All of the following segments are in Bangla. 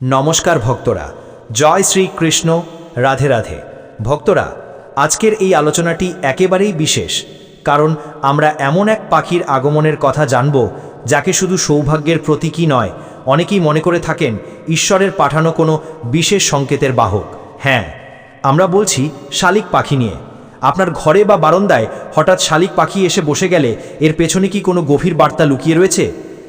নমস্কার ভক্তরা। জয় শ্রী কৃষ্ণ। রাধে রাধে। ভক্তরা, আজকের এই আলোচনাটি একেবারেই বিশেষ, কারণ আমরা এমন এক পাখির আগমনের কথা জানব, যাকে শুধু সৌভাগ্যের প্রতীকই নয়, অনেকেই মনে করে থাকেন ঈশ্বরের পাঠানো কোনো বিশেষ সংকেতের বাহক। হ্যাঁ আমরা বলছি শালিক পাখি নিয়ে। আপনার ঘরে বা বারান্দায় হঠাৎ শালিক পাখি এসে বসে গেলে এর পেছনে কি কোনো গভীর বার্তা লুকিয়ে রয়েছে?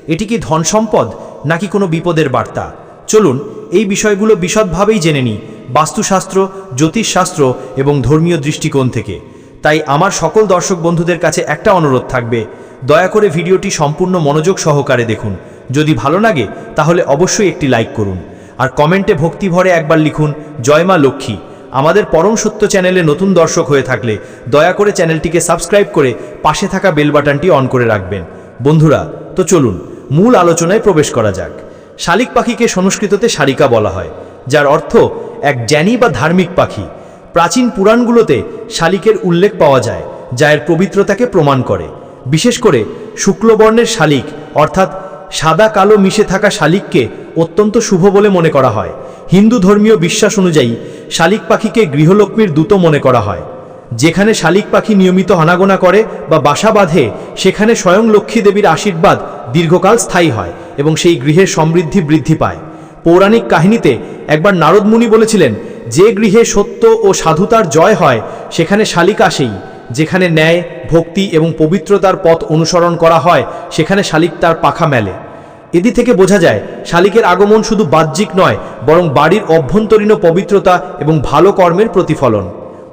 এটি কি ধন সম্পদ নাকি কোনো বিপদের বার্তা? চলুন, এই বিষয়গুলো বিশদভাবেই জেনে নিই, বাস্তুশাস্ত্র, জ্যোতিষশাস্ত্র এবং ধর্মীয় দৃষ্টিকোণ থেকে। তাই আমার সকল দর্শক বন্ধুদের কাছে একটা অনুরোধ থাকবে, দয়া করে ভিডিওটি সম্পূর্ণ মনোযোগ সহকারে দেখুন। যদি ভালো লাগে, তাহলে অবশ্যই একটি লাইক করুন। আর কমেন্টে ভক্তি ভরে একবার লিখুন, জয় মা লক্ষ্মী। আমাদের পরম সত্য চ্যানেলে নতুন দর্শক হয়ে থাকলে দয়া করে চ্যানেলটিকে সাবস্ক্রাইব করে পাশে থাকা বেল বাটনটি অন করে রাখবেন। বন্ধুরা, তো চলুন, মূল আলোচনায় প্রবেশ করা যাক। শালিক পাখিকে সংস্কৃততে শালিকা বলা হয়, যার অর্থ এক জ্ঞানী বা ধার্মিক পাখি। প্রাচীন পুরাণগুলোতে শালিকের উল্লেখ পাওয়া যায়, যা এর পবিত্রতাকে প্রমাণ করে। বিশেষ করে শুক্লবর্ণের শালিক, অর্থাৎ সাদা কালো মিশে থাকা শালিককে অত্যন্ত শুভ বলে মনে করা হয়। হিন্দু ধর্মীয় বিশ্বাস অনুযায়ী শালিক পাখিকে গৃহলক্ষ্মীর দূত মনে করা হয়। যেখানে শালিক পাখি নিয়মিত আনাগোনা করে বা বাসা বাঁধে, সেখানে স্বয়ং লক্ষ্মী দেবীর আশীর্বাদ দীর্ঘকাল স্থায়ী হয়। এবং সেই গৃহের সমৃদ্ধি বৃদ্ধি পায়। পৌরাণিক কাহিনীতে একবার নারদ মুনি বলেছিলেন, যে গৃহে সত্য ও সাধুতার জয় হয়, সেখানে শালিক আসেই যেখানে ন্যায়, ভক্তি এবং পবিত্রতার পথ অনুসরণ করা হয়, সেখানে শালিক তার পাখা মেলে। এদি থেকে বোঝা যায়, শালিকের আগমন শুধু বাহ্যিক নয়, বরং বাড়ির অভ্যন্তরীণ পবিত্রতা এবং ভালো কর্মের প্রতিফলন।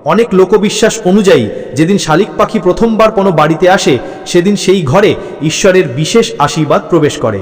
অনেক লোকবিশ্বাস অনুযায়ী, যেদিন শালিক পাখি প্রথমবার কোনো বাড়িতে আসে, সেদিন সেই ঘরে ঈশ্বরের বিশেষ আশীর্বাদ প্রবেশ করে।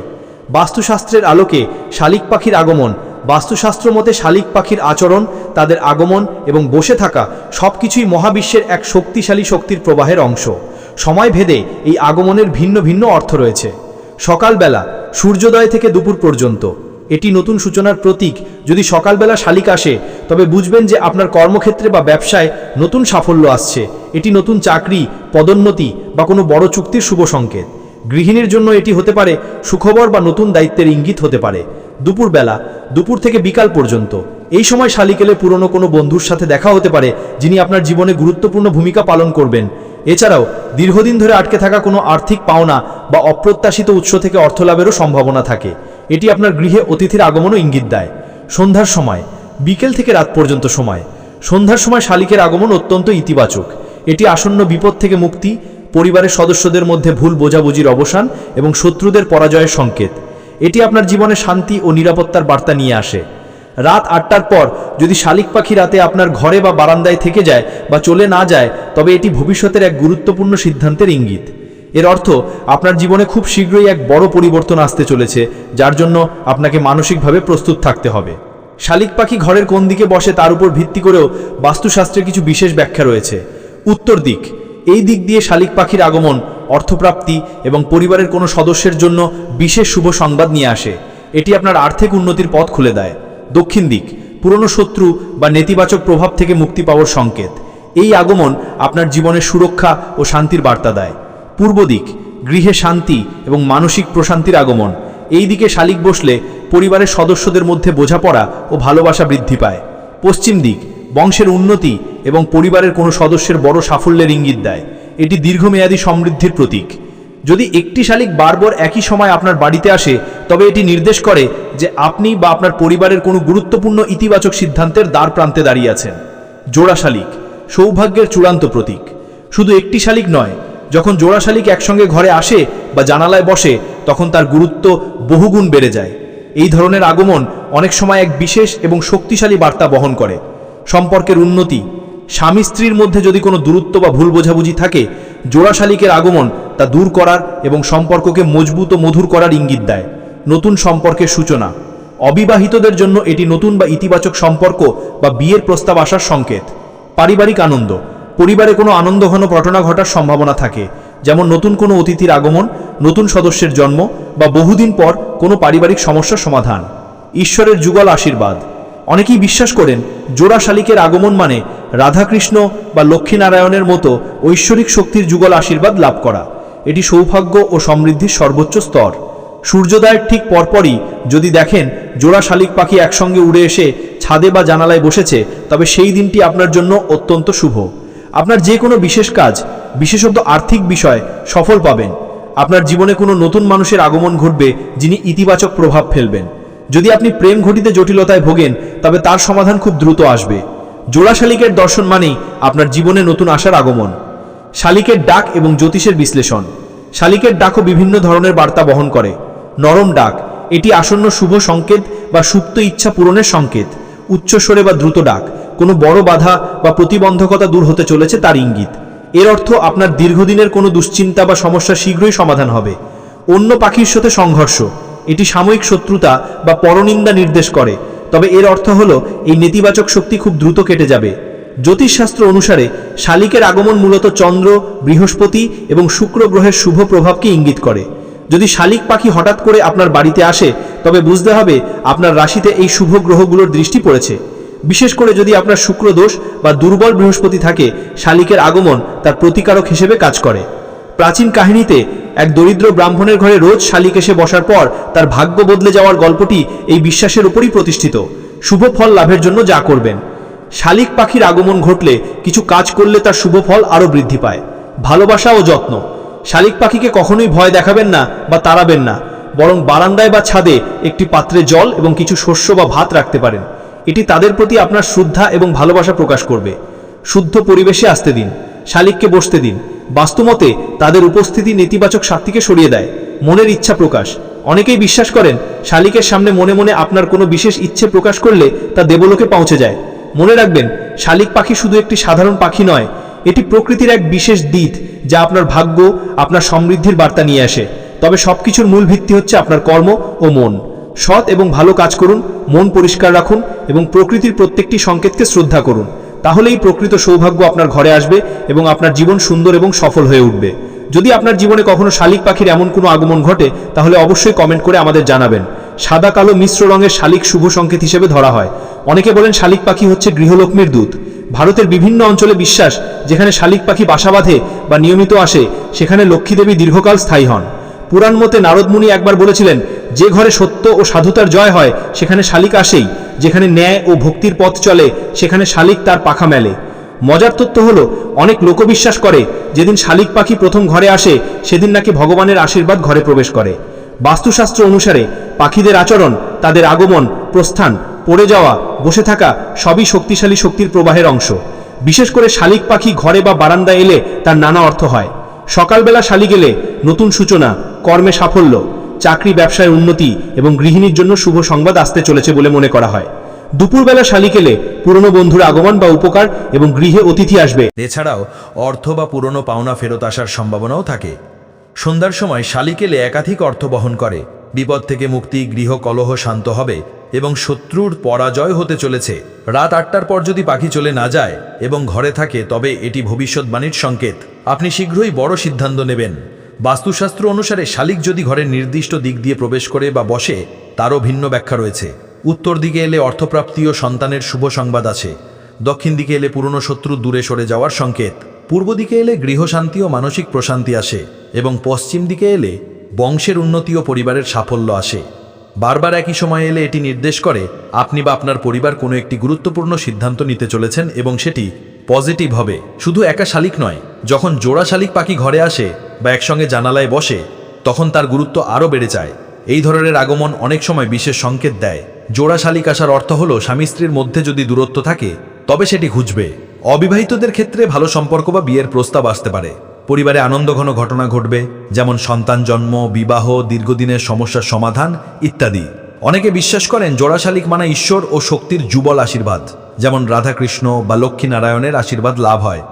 বাস্তুশাস্ত্রের আলোকে শালিক পাখির আগমন, বাস্তুশাস্ত্র মতে শালিক পাখির আচরণ, তাদের আগমন এবং বসে থাকা সব কিছুই মহাবিশ্বের এক শক্তিশালী শক্তির প্রবাহের অংশ। সময় ভেদে এই আগমনের ভিন্ন ভিন্ন অর্থ রয়েছে। সকালবেলা, সূর্যোদয় থেকে দুপুর পর্যন্ত। এটি নতুন সূচনার প্রতীক। যদি সকালবেলা শালিক আসে, তবে বুঝবেন যে আপনার কর্মক্ষেত্রে বা ব্যবসায় নতুন সাফল্য আসছে। এটি নতুন চাকরি, পদোন্নতি বা কোনো বড় চুক্তির শুভ সংকেত। গৃহিণীর জন্য এটি হতে পারে সুখবর বা নতুন দায়িত্বের ইঙ্গিত হতে পারে। দুপুরবেলা, দুপুর থেকে বিকাল পর্যন্ত। এই সময় শালিক এলে পুরনো কোনো বন্ধুর সাথে দেখা হতে পারে, যিনি আপনার জীবনে গুরুত্বপূর্ণ ভূমিকা পালন করবেন। এছাড়াও, দীর্ঘদিন ধরে আটকে থাকা কোনো আর্থিক পাওনা বা অপ্রত্যাশিত উৎস থেকে অর্থ লাভেরও সম্ভাবনা থাকে। এটি আপনার গৃহে অতিথির আগমনও ইঙ্গিত দেয়। সন্ধ্যার সময়, বিকেল থেকে রাত পর্যন্ত সময়। সন্ধ্যার সময় শালিকের আগমন অত্যন্ত ইতিবাচক। এটি আসন্ন বিপদ থেকে মুক্তি পরিবারের সদস্যদের মধ্যে ভুল বোঝাবুঝির অবসান এবং শত্রুদের পরাজয়ের সংকেত। এটি আপনার জীবনে শান্তি ও নিরাপত্তার বার্তা নিয়ে আসে। রাত আটটার পর যদি শালিক পাখি রাতে আপনার ঘরে বা বারান্দায় থেকে যায় বা চলে না যায়, তবে এটি ভবিষ্যতের এক গুরুত্বপূর্ণ সিদ্ধান্তের ইঙ্গিত। এর অর্থ, আপনার জীবনে খুব শীঘ্রই এক বড় পরিবর্তন আসতে চলেছে, যার জন্য আপনাকে মানসিকভাবে প্রস্তুত থাকতে হবে। শালিক পাখি ঘরের কোন দিকে বসে তার উপর ভিত্তি করেও বাস্তুশাস্ত্রে কিছু বিশেষ ব্যাখ্যা রয়েছে। উত্তর দিক এই দিক দিয়ে শালিক পাখির আগমন, অর্থপ্রাপ্তি এবং পরিবারের কোনো সদস্যের জন্য বিশেষ শুভ সংবাদ নিয়ে আসে। এটি আপনার আর্থিক উন্নতির পথ খুলে দেয়। দক্ষিণ দিক, পুরনো শত্রু বা নেতিবাচক প্রভাব থেকে মুক্তি পাওয়ার সংকেত। এই আগমন আপনার জীবনের সুরক্ষা ও শান্তির বার্তা দেয়। পূর্ব দিক, গৃহে শান্তি এবং মানসিক প্রশান্তির আগমন। এই দিকে শালিক বসলে পরিবারের সদস্যদের মধ্যে বোঝাপড়া ও ভালোবাসা বৃদ্ধি পায়। পশ্চিম দিক বংশের উন্নতি এবং পরিবারের কোনো সদস্যের বড় সাফল্যের ইঙ্গিত দেয়। এটি দীর্ঘমেয়াদী সমৃদ্ধির প্রতীক। যদি একটি শালিক বারবার একই সময় আপনার বাড়িতে আসে, তবে এটি নির্দেশ করে যে আপনি বা আপনার পরিবারের কোনো গুরুত্বপূর্ণ ইতিবাচক সিদ্ধান্তের দ্বার প্রান্তে দাঁড়িয়ে আছেন। জোড়া শালিক, সৌভাগ্যের চূড়ান্ত প্রতীক। শুধু একটি শালিক নয়, যখন জোড়া শালিক একসঙ্গে ঘরে আসে বা জানালায় বসে, তখন তার গুরুত্ব বহুগুণ বেড়ে যায়। এই ধরনের আগমন অনেক সময় এক বিশেষ এবং শক্তিশালী বার্তা বহন করে। সম্পর্কের উন্নতি। স্বামী স্ত্রীর মধ্যে যদি কোনো দূরত্ব বা ভুল বোঝাবুঝি থাকে জোড়া শালিকের আগমন তা দূর করার এবং সম্পর্ককে মজবুত ও মধুর করার ইঙ্গিত দেয়। নতুন সম্পর্কের সূচনা। অবিবাহিতদের জন্য এটি নতুন বা ইতিবাচক সম্পর্ক বা বিয়ের প্রস্তাব আসার সংকেত। পারিবারিক আনন্দ। পরিবারে কোনো আনন্দঘন ঘটনা ঘটার সম্ভাবনা থাকে। যেমন নতুন কোনো অতিথির আগমন, নতুন সদস্যের জন্ম বা বহুদিন পর কোনো পারিবারিক সমস্যার সমাধান। ঈশ্বরের যুগল আশীর্বাদ। অনেকেই বিশ্বাস করেন জোড়া শালিকের আগমন মানে রাধাকৃষ্ণ বা লক্ষ্মীনারায়ণের মতো ঐশ্বরিক শক্তির যুগল আশীর্বাদ লাভ করা। এটি সৌভাগ্য ও সমৃদ্ধির সর্বোচ্চ স্তর। সূর্যোদয়ের ঠিক পরপরই যদি দেখেন জোড়া শালিক পাখি একসঙ্গে উড়ে এসে ছাদে বা জানালায় বসেছে, তবে সেই দিনটি আপনার জন্য অত্যন্ত শুভ। আপনার যে কোনো বিশেষ কাজ, বিশেষত আর্থিক বিষয়, সফল পাবেন। আপনার জীবনে কোনো নতুন মানুষের আগমন ঘটবে যিনি ইতিবাচক প্রভাব ফেলবেন। যদি আপনি প্রেম ঘটিতে জটিলতায় ভোগেন, তবে তার সমাধান খুব দ্রুত আসবে। জোড়া শালিকের দর্শন মানেই আপনার জীবনে নতুন আশার আগমন। শালিকের ডাক এবং জ্যোতিষের বিশ্লেষণ। শালিকের ডাকও বিভিন্ন ধরনের বার্তা বহন করে। নরম ডাক, এটি আসন্ন শুভ সংকেত বা সুপ্ত ইচ্ছা পূরণের সংকেত। উচ্চস্বরে বা দ্রুত ডাক, কোনো বড় বাধা বা প্রতিবন্ধকতা দূর হতে চলেছে তার ইঙ্গিত। এর অর্থ আপনার দীর্ঘদিনের কোনো দুশ্চিন্তা বা সমস্যা শীঘ্রই সমাধান হবে। অন্য পাখির সাথে সংঘর্ষ এটি সাময়িক শত্রুতা বা পরনিন্দা নির্দেশ করে। তবে এর অর্থ হলো, এই নেতিবাচক শক্তি খুব দ্রুত কেটে যাবে। জ্যোতিষশাস্ত্র অনুসারে, শালিকের আগমন মূলত চন্দ্র, বৃহস্পতি এবং শুক্র গ্রহের শুভ প্রভাবকে ইঙ্গিত করে। যদি শালিক পাখি হঠাৎ করে আপনার বাড়িতে আসে, তবে বুঝতে হবে আপনার রাশিতে এই শুভ গ্রহগুলোর দৃষ্টি পড়েছে। বিশেষ করে যদি আপনার শুক্র দোষ বা দুর্বল বৃহস্পতি থাকে, শালিকের আগমন তার প্রতিকারক হিসেবে কাজ করে। প্রাচীন কাহিনীতে এক দরিদ্র ব্রাহ্মণের ঘরে রোজ শালিক এসে বসার পর তার ভাগ্য বদলে যাওয়ার গল্পটি এই বিশ্বাসের উপরই প্রতিষ্ঠিত। শুভ ফল লাভের জন্য যা করবেন। শালিক পাখির আগমন ঘটলে কিছু কাজ করলে তার শুভ ফল আরও বৃদ্ধি পায়। ভালোবাসা ও যত্ন। শালিক পাখিকে কখনোই ভয় দেখাবেন না বা তাড়াবেন না। বরং বারান্দায় বা ছাদে একটি পাত্রে জল এবং কিছু শস্য বা ভাত রাখতে পারেন। এটি তাদের প্রতি আপনার শ্রদ্ধা এবং ভালোবাসা প্রকাশ করবে। শুদ্ধ পরিবেশে আসতে দিন। শালিককে বসতে দিন। বাস্তুমতে তাদের উপস্থিতি নেতিবাচক শক্তিকে সরিয়ে দেয়। মনের ইচ্ছা প্রকাশ। অনেকেই বিশ্বাস করেন, শালিকের সামনে মনে মনে আপনার কোনো বিশেষ ইচ্ছে প্রকাশ করলে তা দেবলোকে পৌঁছে যায়। মনে রাখবেন, শালিক পাখি শুধু একটি সাধারণ পাখি নয়, এটি প্রকৃতির এক বিশেষ দিক যা আপনার ভাগ্য, আপনার সমৃদ্ধির বার্তা নিয়ে আসে। তবে সবকিছুর মূল ভিত্তি হচ্ছে আপনার কর্ম ও মন। সৎ এবং ভালো কাজ করুন, মন পরিষ্কার রাখুন এবং প্রকৃতির প্রত্যেকটি সংকেতকে শ্রদ্ধা করুন। তাহলেই প্রকৃত সৌভাগ্য আপনার ঘরে আসবে এবং আপনার জীবন সুন্দর এবং সফল হয়ে উঠবে। যদি আপনার জীবনে কখনো শালিক পাখির এমন কোনো আগমন ঘটে, তাহলে অবশ্যই কমেন্ট করে আমাদের জানাবেন। সাদা কালো মিশ্র রঙের শালিক শুভ সংকেত হিসেবে ধরা হয়। অনেকে বলেন শালিক পাখি হচ্ছে গৃহলক্ষ্মীর দূত। ভারতের বিভিন্ন অঞ্চলে বিশ্বাস, যেখানে শালিক পাখি বাসা বাঁধে বা নিয়মিত আসে, সেখানে লক্ষ্মীদেবী দীর্ঘকাল স্থায়ী হন। পুরাণ মতে নারদমুনি একবার বলেছিলেন, যে ঘরে সত্য ও সাধুতার জয় হয়, সেখানে শালিক আসেই, যেখানে ন্যায় ও ভক্তির পথ চলে, সেখানে শালিক তার পাখা মেলে। মজার তথ্য হলো, অনেক লোকবিশ্বাস করে, যেদিন শালিক পাখি প্রথম ঘরে আসে, সেদিন নাকি ভগবানের আশীর্বাদ ঘরে প্রবেশ করে। বাস্তুশাস্ত্র অনুসারে, পাখিদের আচরণ, তাদের আগমন, প্রস্থান, পড়ে যাওয়া, বসে থাকা, সবই শক্তিশালী শক্তির প্রবাহের অংশ। বিশেষ করে শালিক পাখি ঘরে বা বারান্দা এলে তার নানা অর্থ হয়। সকালবেলা শালিক এলে নতুন সূচনা কর্মে সাফল্য, চাকরি, ব্যবসায় উন্নতি এবং গৃহিণীর জন্য শুভ সংবাদ আসতে চলেছে বলে মনে করা হয়। দুপুরবেলা শালিক এলে পুরনো বন্ধুর আগমন বা উপকার এবং গৃহে অতিথি আসবে। এছাড়াও অর্থ বা পুরনো পাওনা ফেরত আসার সম্ভাবনাও থাকে। সন্ধ্যার সময় শালিক এলে একাধিক অর্থ বহন করে। বিপদ থেকে মুক্তি, গৃহ কলহ শান্ত হবে এবং শত্রুর পরাজয় হতে চলেছে। রাত আটটার পর যদি পাখি চলে না যায় এবং ঘরে থাকে, তবে এটি ভবিষ্যৎবাণীর সংকেত। আপনি শীঘ্রই বড় সিদ্ধান্ত নেবেন। বাস্তুশাস্ত্র অনুসারে শালিক যদি ঘরের নির্দিষ্ট দিক দিয়ে প্রবেশ করে বা বসে, তারও ভিন্ন ব্যাখ্যা রয়েছে। উত্তর দিকে এলে অর্থপ্রাপ্তি ও সন্তানের শুভ সংবাদ আছে। দক্ষিণ দিকে এলে পুরনো শত্রু দূরে সরে যাওয়ার সংকেত। পূর্ব দিকে এলে গৃহশান্তি ও মানসিক প্রশান্তি আসে এবং পশ্চিম দিকে এলে বংশের উন্নতি ও পরিবারের সাফল্য আসে। বারবার একই সময়ে এলে এটি নির্দেশ করে, আপনি বা আপনার পরিবার কোনো একটি গুরুত্বপূর্ণ সিদ্ধান্ত নিতে চলেছেন এবং সেটি পজিটিভ হবে, শুধু একা শালিক নয়, যখন জোড়া শালিক পাখি ঘরে আসে বা একসঙ্গে জানালায় বসে, তখন তার গুরুত্ব আরও বেড়ে যায়। এই ধরনের আগমন অনেক সময় বিশেষ সংকেত দেয়। জোড়া শালিক আসার অর্থ হলো স্বামী স্ত্রীর মধ্যে যদি দূরত্ব থাকে, তবে সেটি ঘুচবে। অবিবাহিতদের ক্ষেত্রে ভালো সম্পর্ক বা বিয়ের প্রস্তাব আসতে পারে। পরিবারে আনন্দঘন ঘটনা ঘটবে, যেমন সন্তান জন্ম, বিবাহ, দীর্ঘদিনের সমস্যার সমাধান ইত্যাদি। অনেকে বিশ্বাস করেন জোড়া শালিক মানে ঈশ্বর ও শক্তির যুবল আশীর্বাদ। যেমন রাধাকৃষ্ণ বা লক্ষ্মীনারায়ণের আশীর্বাদ লাভ হয়।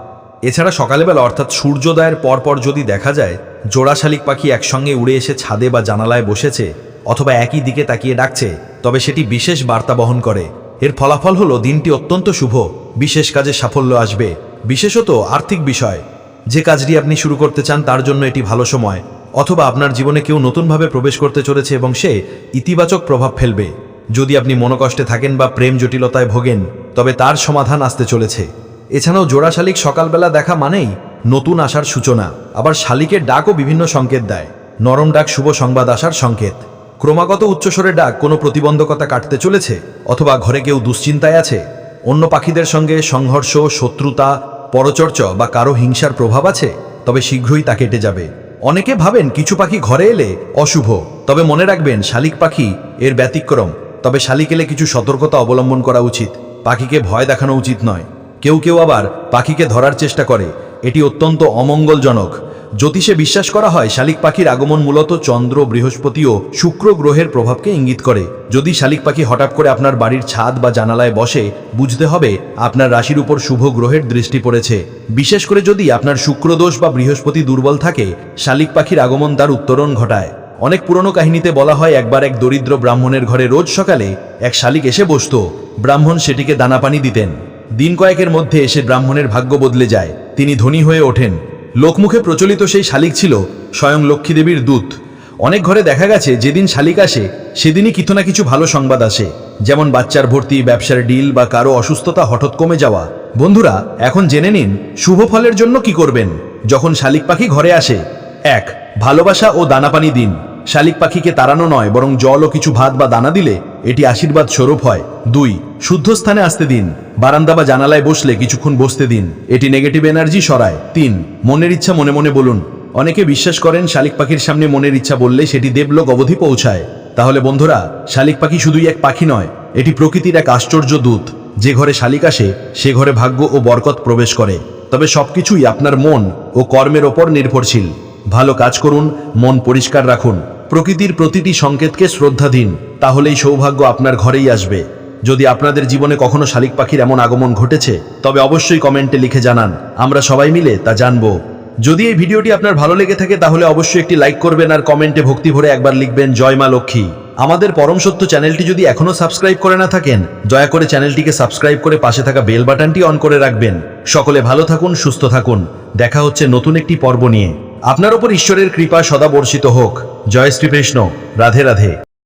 এছাড়া সকালবেলা অর্থাৎ সূর্যোদয়ের পরপর যদি দেখা যায় জোড়া শালিক পাখি একসঙ্গে উড়ে এসে ছাদে বা জানালায় বসেছে অথবা একই দিকে তাকিয়ে ডাকছে, তবে সেটি বিশেষ বার্তা বহন করে। এর ফলাফল হলো, দিনটি অত্যন্ত শুভ, বিশেষ কাজে সাফল্য আসবে। বিশেষত আর্থিক বিষয়। যে কাজটি আপনি শুরু করতে চান, তার জন্য এটি ভালো সময়। অথবা আপনার জীবনে কেউ নতুনভাবে প্রবেশ করতে চলেছে এবং সে ইতিবাচক প্রভাব ফেলবে। যদি আপনি মনোকষ্টে থাকেন বা প্রেম জটিলতায় ভোগেন, তবে তার সমাধান আসতে চলেছে। এছাড়াও জোড়া শালিক সকালবেলা দেখা মানেই নতুন আসার সূচনা, আবার শালিকের ডাকও বিভিন্ন সংকেত দেয়। নরম ডাক শুভ সংবাদ আসার সংকেত। ক্রমাগত উচ্চস্বরের ডাক কোনো প্রতিবন্ধকতা কাটতে চলেছে, অথবা ঘরে কেউ দুশ্চিন্তায় আছে? অন্য পাখিদের সঙ্গে সংঘর্ষ, শত্রুতা, পরচর্চ বা কারও হিংসার প্রভাব আছে? তবে শীঘ্রই তা কেটে যাবে। অনেকে ভাবেন কিছু পাখি ঘরে এলে অশুভ, তবে মনে রাখবেন শালিক পাখি এর ব্যতিক্রম। তবে শালিক এলে কিছু সতর্কতা অবলম্বন করা উচিত। পাখিকে ভয় দেখানো উচিত নয়। কেউ কেউ আবার পাখিকে ধরার চেষ্টা করে। এটি অত্যন্ত অমঙ্গলজনক। জ্যোতিষে বিশ্বাস করা হয়, শালিক পাখির আগমন মূলত চন্দ্র, বৃহস্পতি ও শুক্র গ্রহের প্রভাবকে ইঙ্গিত করে। যদি শালিক পাখি হঠাৎ করে আপনার বাড়ির ছাদ বা জানালায় বসে, বুঝতে হবে আপনার রাশির উপর শুভ গ্রহের দৃষ্টি পড়েছে। বিশেষ করে যদি আপনার শুক্রদোষ বা বৃহস্পতি দুর্বল থাকে, শালিক পাখির আগমন তার উত্তরণ ঘটায়। অনেক পুরনো কাহিনীতে বলা হয় একবার এক দরিদ্র ব্রাহ্মণের ঘরে রোজ সকালে এক শালিক এসে বসত। ব্রাহ্মণ সেটিকে দানা পানি দিতেন। দিন কয়েকের মধ্যে এসে ব্রাহ্মণের ভাগ্য বদলে যায়। তিনি ধনী হয়ে ওঠেন। লোকমুখে প্রচলিত সেই শালিক ছিল স্বয়ং লক্ষ্মী দেবীর দূত। অনেক ঘরে দেখা গেছে, যেদিন শালিক আসে, সেদিনই কিছু না কিছু ভালো সংবাদ আসে। যেমন বাচ্চার ভর্তি, ব্যবসার ডিল বা কারও অসুস্থতা হঠাৎ কমে যাওয়া। বন্ধুরা, এখন জেনে নিন, শুভ ফলের জন্য কি করবেন? যখন শালিক পাখি ঘরে আসে, এক, ভালোবাসা ও দানাপানি দিন। শালিক পাখিকে তাড়ানো নয়, বরং জল ও কিছু ভাত বা দানা দিলে এটি আশীর্বাদ স্বরূপ হয়। দুই শুদ্ধ স্থানে আসতে দিন। বারান্দা বা জানালায় বসলে কিছুক্ষণ বসতে দিন। এটি নেগেটিভ এনার্জি সরায়। তিন, মনের ইচ্ছা মনে মনে বলুন। অনেকে বিশ্বাস করেন শালিক পাখির সামনে মনের ইচ্ছা বললে সেটি দেবলোক অবধি পৌঁছায়। তাহলে বন্ধুরা, শালিক পাখি শুধুই এক পাখি নয়, এটি প্রকৃতির এক আশ্চর্য দূত। যে ঘরে শালিক আসে, সে ঘরে ভাগ্য ও বরকত প্রবেশ করে। তবে সবকিছুই আপনার মন ও কর্মের ওপর নির্ভরশীল। ভালো কাজ করুন, মন পরিষ্কার রাখুন। প্রকৃতির প্রতিটি সংকেতকে শ্রদ্ধা দিন, তাহলেই সৌভাগ্য আপনার ঘরেই আসবে। যদি আপনাদের জীবনে কখনো শালিক পাখির এমন আগমন ঘটেছে, তবে অবশ্যই কমেন্টে লিখে জানান, আমরা সবাই মিলে তা জানব। যদি এই ভিডিওটি আপনার ভালো লেগে থাকে, তাহলে অবশ্যই একটি লাইক করবেন আর কমেন্টে ভক্তি ভরে একবার লিখবেন, জয় মা লক্ষ্মী। আমাদের পরম সত্য চ্যানেলটি যদি এখনও সাবস্ক্রাইব করে না থাকেন, দয়া করে চ্যানেলটিকে সাবস্ক্রাইব করে পাশে থাকা বেল বাটনটি অন করে রাখবেন। সকলে ভালো থাকুন, সুস্থ থাকুন। দেখা হচ্ছে নতুন একটি পর্ব নিয়ে। আপনার ওপর ঈশ্বরের কৃপা সদা বর্ষিত হোক। জয় শ্রীকৃষ্ণ। রাধে রাধে।